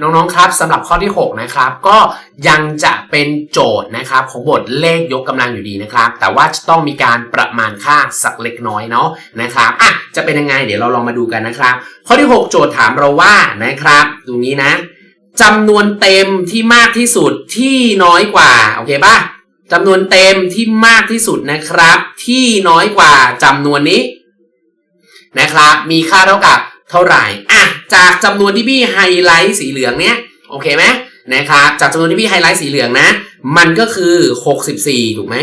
น้องๆครับสำหรับข้อที่ 6 นะครับ ก็ยังจะเป็นโจทย์นะครับของบทเลขยกกำลังอยู่ดีนะครับ แต่ว่าจะต้องมีการประมาณค่าสักเล็กน้อยเนาะนะครับอะจะเป็นยังไงเดี๋ยวเราลองมาดูกันนะครับ ข้อที่ 6 โจทย์ถามเราว่านะครับตรงนี้นะจำนวนเต็มที่มากที่สุดที่น้อยกว่าโอเคป่ะจำนวนเต็มที่มากที่สุดนะครับ ที่น้อยกว่าจำนวนนี้นะครับ มีค่าเท่ากับเท่าไหร่อะ จากจำนวนที่พี่ไฮไลท์สีเหลืองเนี้ยโอเคไหมนะครับจากจำนวนที่พี่ไฮไลท์สีเหลืองนะ มันก็คือ 64 ถูกไหม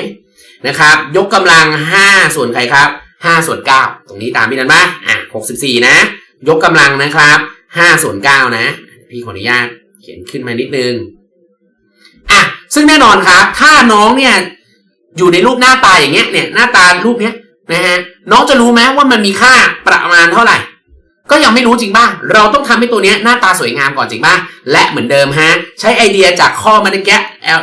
นะครับยกกำลัง 5 ส่วนใครครับ 5 ส่วน 9 ตรงนี้ตามพี่นันป่ะอะ64 นะ ยกกำลังนะครับ5ส่วน 9 นะ พี่ขออนุญาตเขียนขึ้นมานิดนึงอะซึ่งแน่นอนครับ ถ้าน้องเนี่ยอยู่ในรูปหน้าตาอย่างเงี้ยเนี่ยหน้าตารูปเนี้ยนะฮะน้องจะรู้ไหมว่ามันมีค่าประมาณเท่าไหร่ ก็ยังไม่รู้จริงป่ะ เราต้องทำให้ตัวนี้หน้าตาสวยงามก่อนจริงป่ะ และเหมือนเดิมฮะ ใช้ไอเดียจากข้อมาตะแกะ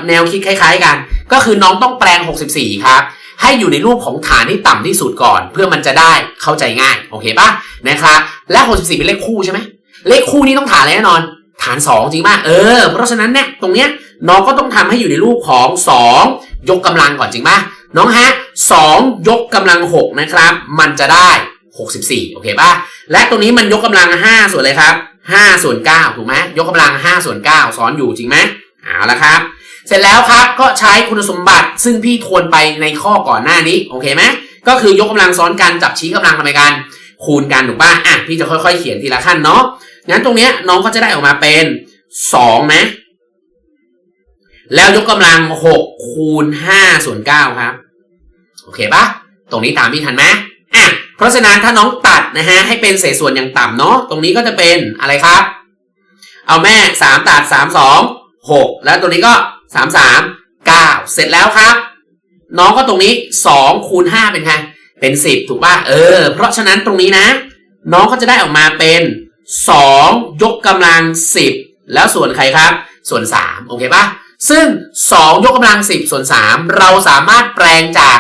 แนวคิดคล้ายๆกัน ก็คือน้องต้องแปลง 64 ครับ ให้อยู่ในรูปของฐานที่ต่ำที่สุดก่อน เพื่อมันจะได้เข้าใจง่าย โอเคป่ะ นะครับ และ 64 เป็นเลขคู่ใช่ไหม เลขคู่นี้ต้องฐานอะไรแน่นอน ฐาน 2 จริงป่ะ เออ เพราะฉะนั้นเนี่ย ตรงเนี้ยน้องก็ต้องทำให้อยู่ในรูปของ 2 ยกกำลังก่อนจริงป่ะ น้องฮะ2ยกกำลัง 6 นะครับ มันจะได้ 64 โอเคป่ะ และตรงนี้มันยกกำลัง 5 ส่วนเลยครับ5ส่วน9ถูกไหมยกกำลัง 5 ส่วน 9 ซ้อนอยู่จริงไหมเอาละครับ เสร็จแล้วครับก็ใช้คุณสมบัติซึ่งพี่ทวนไปในข้อก่อนหน้านี้ โอเคไหมก็คือยกกำลังซ้อนกันจับชี้กำลังทำไมกัน คูณกันถูกป่ะอะพี่จะค่อยๆ เขียนทีละขั้นเนาะงั้นตรงเนี้ยน้องก็จะได้ออกมาเป็น2ไหมแล้วยกกำลัง 6 คูณ 5 ส่วน 9 ครับ โอเคปะตรงนี้ตามพี่ทันไหมอะ เพราะฉะนั้นถ้าน้องตัดนะฮะให้เป็นเศษส่วนอย่างต่ำเนาะตรงนี้ก็จะเป็นอะไรครับ เอาแม่ 3 ตัด 3 2 6 แล้วตัวนี้ก็ 3 3 9 เสร็จแล้วครับ น้องก็ตรงนี้2คูณ5เป็นไงเป็น 10 ถูกป่ะเออ เพราะฉะนั้นตรงนี้นะ น้องก็จะได้ออกมาเป็น 2 ยกกำลัง 10 แล้วส่วนใครครับ ส่วน 3 โอเคป่ะซึ่ง 2 ยกกำลัง 10 ส่วน 3 เราสามารถแปลงจาก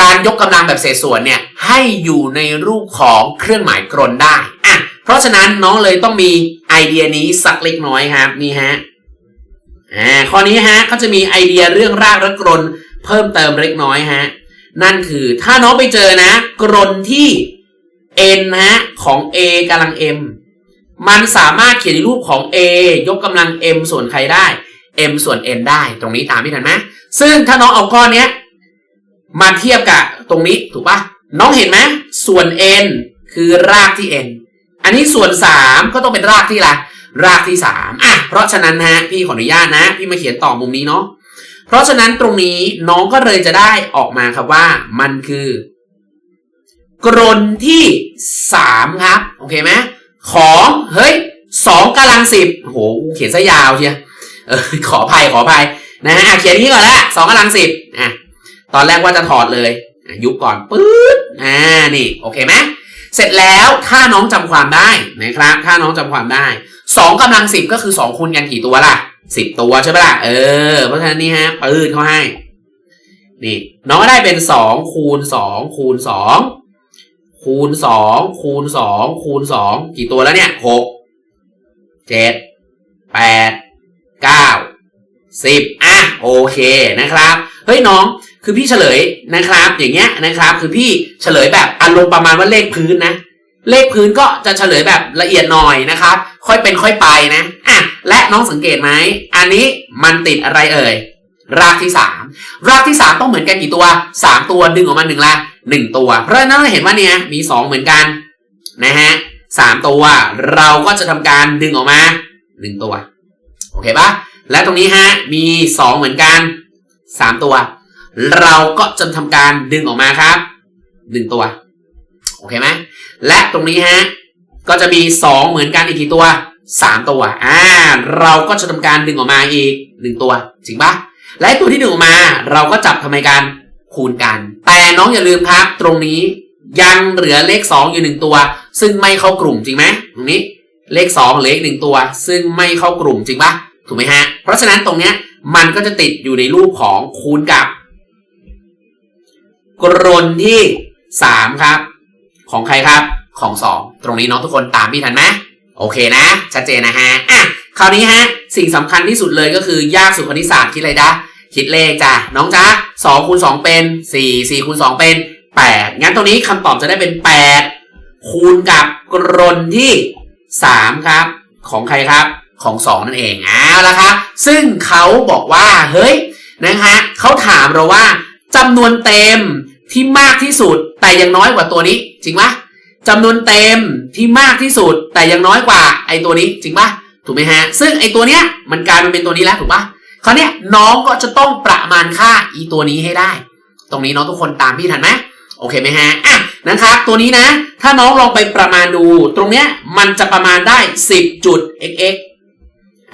การยกกำลังแบบเศษส่วนเนี่ยให้อยู่ในรูปของเครื่องหมายกลได้อะเพราะฉะนั้นน้องเลยต้องมีไอเดียนี้สักเล็กน้อยครับนี่ฮะอ่าข้อนี้ฮะก็จะมีไอเดียเรื่องรากและกลนเพิ่มเติมเล็กน้อยฮะนั่นคือถ้าน้องไปเจอนะกลนที่ n นฮะของ a กำลัง m มันสามารถเขียนในรูปของ a ยกกำลัง m ส่วนใครได้ m ส่วน n ได้ตรงนี้ตามพี่ทันไหมซึ่งถ้าน้องเอาก้อนเนี้ย มาเทียบกับตรงนี้ถูกปะน้องเห็นไหมส่วน n คือรากที่ n อันนี้ส่วน 3 ก็ต้องเป็นรากที่ละรากที่ 3 อะ เพราะฉะนั้นนะฮะพี่ขออนุญาตนะ พี่มาเขียนต่อมุมนี้เนาะเพราะฉะนั้นตรงนี้น้องก็เลยจะได้ออกมาครับว่ามันคือกรนที่สามครับ โอเคไหมของเฮ้ยสองกำลังสิบโหเขียนซะยาวเชียเออขออภัยขออภัยนะฮะเขียนนี้ก่อนละสองกำลังสิบอะ ตอนแรกว่าจะถอดเลยยุบก่อนปื๊ดอ่านี่โอเคไหมเสร็จแล้วถ้าน้องจำความได้นะครับถ้าน้องจำความได้สองกำลังสิบก็คือสองคูณกันกี่ตัวล่ะสิบตัวใช่ปะล่ะเออเพราะฉะนั้นนี่ฮะปื๊ดเขาให้นี่น้องก็ได้เป็นสองคูณสองคูณสองคูณสองคูณสองคูณสองกี่ตัวแล้วเนี่ยหกเจ็ดแปดเก้าสิบอะโอเคนะครับ เฮ้ยน้อง คือพี่เฉลยนะครับ อย่างเงี้ยนะครับ คือพี่เฉลยแบบอารมณ์ประมาณว่าเลขพื้นนะ เลขพื้นก็จะเฉลยแบบละเอียดหน่อยนะครับ ค่อยเป็นค่อยไปนะอะและน้องสังเกตไหมอันนี้มันติดอะไรเอ่ยรากที่สามรากที่สามต้องเหมือนกันกี่ตัวสามตัวดึงออกมาหนึ่งละหนึ่งตัว เพราะฉะนั้นเราเห็นว่าเนี่ยมีสองเหมือนกันนะฮะสามตัวเราก็จะทำการดึงออกมาหนึ่งตัว โอเคปะและตรงนี้ฮะมีสองเหมือนกันสามตัว เราก็จะทำการดึงออกมาครับหนึ่งตัว โอเคไหมและตรงนี้ฮะ ก็จะมีสองเหมือนกันอีกกี่ตัวสามตัว อ่า เราก็จะทำการดึงออกมาอีกหนึ่งตัว จริงปะและตัวที่หนึ่งออกมา เราก็จับทำไมกันคูณกัน แต่น้องอย่าลืมครับ ตรงนี้ยังเหลือเลขสองอยู่หนึ่งตัว ซึ่งไม่เข้ากลุ่มจริงไหมตรงนี้เลขสองเหลืออีกหนึ่งตัว ซึ่งไม่เข้ากลุ่มจริงปะถูกไหมฮะ เพราะฉะนั้นตรงเนี้ยมันก็จะติดอยู่ในรูปของคูณกับ กรนที่สามครับ ของใครครับของสองตรงนี้น้องทุกคนตามพี่ทันไหมโอเคนะ ชัดเจนนะฮะอะคราวนี้ฮะ สิ่งสำคัญที่สุดเลยก็คือยากสุดคณิตศาสตร์คิดอะไรจ๊ะคิดเลขจ้ะน้องจ๊ะสองคูณสองเป็นสี่สี่คูณสองเป็นแปดงั้นตรงนี้คำตอบจะได้เป็นแปดคูณกับกรนที่สามครับ ของใครครับของสองนั่นเองเอาละครับซึ่งเขาบอกว่าเฮ้ยนะฮะเขาถามเราว่าจำนวนเต็ม ที่มากที่สุดแต่ยังน้อยกว่าตัวนี้ จริงปะจำนวนเต็มที่มากที่สุดแต่ยังน้อยกว่าไอ้ตัวนี้จริงปะถูกไหมฮะ ซึ่งไอ้ตัวเนี้ยมันกลายมาเป็นตัวนี้แล้วถูกปะคราวเนี้ยน้องก็จะต้องประมาณค่าอีตัวนี้ให้ได้ ตรงนี้น้องทุกคนตามพี่ทันไหมโอเคไหมฮะอะนะครับ ตัวนี้นะ ถ้าน้องลองไปประมาณดู ตรงเนี้ยมันจะประมาณได้ 10จุด xx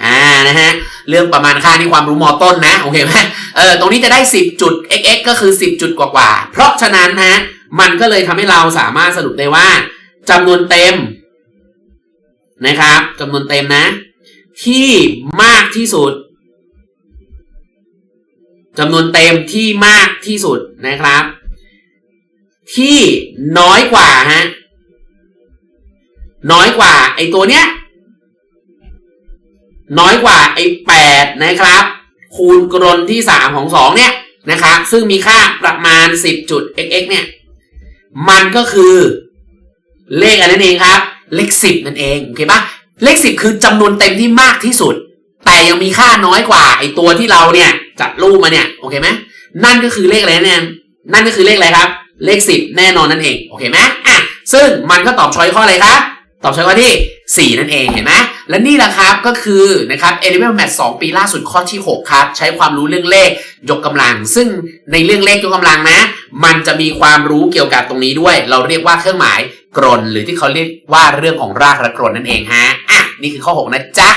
อ่านะฮะเรื่องประมาณค่านี่ความรู้มอต้นนะโอเคไหมเออตรงนี้จะได้ 10 จุด xx ก็คือ 10 จุดกว่าๆเพราะฉะนั้นฮะมันก็เลยทำให้เราสามารถสรุปได้ว่าจำนวนเต็มนะครับจำนวนเต็มนะ ที่มากที่สุดจำนวนเต็มที่มากที่สุดนะครับ ที่น้อยกว่าฮะน้อยกว่าไอตัวเนี้ย น้อยกว่าไอ้แปดนะครับ คูณกรนที่สามของสองเนี่ยนะครับซึ่งมีค่าประมาณสิบจุด xx เนี่ย มันก็คือเลขอะไรนั่นเองครับ เลขสิบนั่นเองโอเคปะเลขสิบคือจำนวนเต็มที่มากที่สุด แต่ยังมีค่าน้อยกว่าไอ้ตัวที่เราเนี่ยจัดรูปมาเนี่ยโอเคไหมนั่นก็คือเลขอะไรเนี่ยนั่นก็คือเลขอะไรครับ เลขสิบแน่นอนนั่นเองโอเคไหมอะซึ่งมันก็ตอบช้อยข้ออะไรครับตอบช้อยข้อที่ 4 นั่นเองเห็นไหม และนี่แหละครับก็คือนะครับ Element Math 2 ปีล่าสุดข้อที่ 6 ครับ ใช้ความรู้เรื่องเลขยกกำลัง ซึ่งในเรื่องเลขยกกำลังนะ มันจะมีความรู้เกี่ยวกับตรงนี้ด้วย เราเรียกว่าเครื่องหมายกรนหรือที่เขาเรียกว่าเรื่องของรากและกรนนั่นเองฮะอะนี่คือข้อ 6 นะจ๊ะ